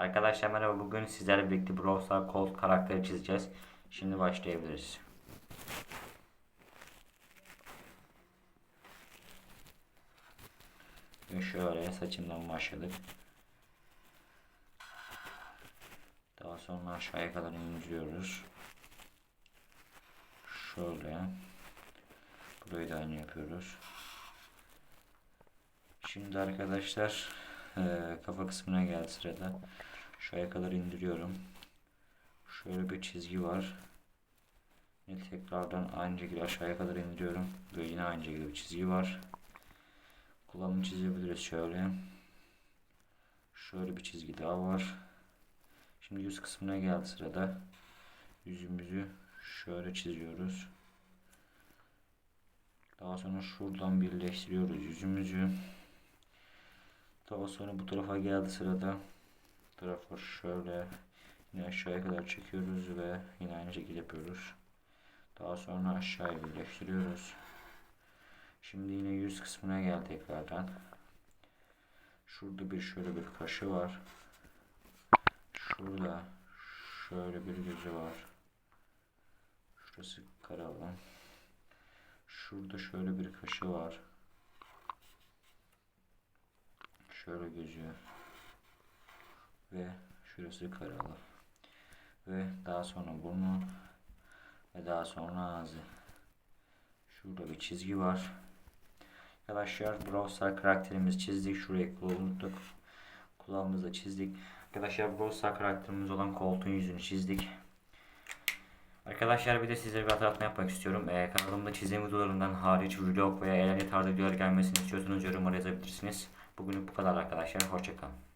Arkadaşlar merhaba bugün sizlerle birlikte Brawl Stars Colt karakteri çizeceğiz. Şimdi başlayabiliriz. Şöyle saçından başladık. Daha sonra aşağıya kadar indiriyoruz. Şöyle. Burayı da aynı yapıyoruz. Şimdi arkadaşlar eee, kafa kısmına geldi sırada. Şuraya kadar indiriyorum. Şöyle bir çizgi var. Yine tekrardan aynı şekilde aşağıya kadar indiriyorum. Ve yine aynı şekilde bir çizgi var. Kulağımı çizebiliriz şöyle. Şöyle bir çizgi daha var. Şimdi yüz kısmına geldi sırada. Yüzümüzü şöyle çiziyoruz. Daha sonra şuradan birleştiriyoruz yüzümüzü. Daha sonra bu tarafa geldi sırada. Bu şöyle yine aşağıya kadar çekiyoruz ve yine aynı şekilde yapıyoruz. Daha sonra aşağıya birleştiriyoruz. Şimdi yine yüz kısmına geldi tekrardan. Şurada bir şöyle bir kaşı var. Şurada şöyle bir gözü var. Şurası karalı. Şurada şöyle bir kaşı var. Şöyle gözü. Ve şurası karalı. Ve daha sonra burnu. Ve daha sonra ağzı. Şurada bir çizgi var. Arkadaşlar Brawl Stars karakterimizi çizdik. Şuraya kullandık. Kulağımızı çizdik. Arkadaşlar Brawl Stars karakterimiz olan Colt'un yüzünü çizdik. Arkadaşlar bir de size bir hatırlatma yapmak istiyorum. Ee, kanalımda çizim videolarından hariç vlog veya eğlence tarzı videolar gelmesini istiyorsanız yorumlara yazabilirsiniz. Bugünlük bu kadar arkadaşlar. Hoşçakalın.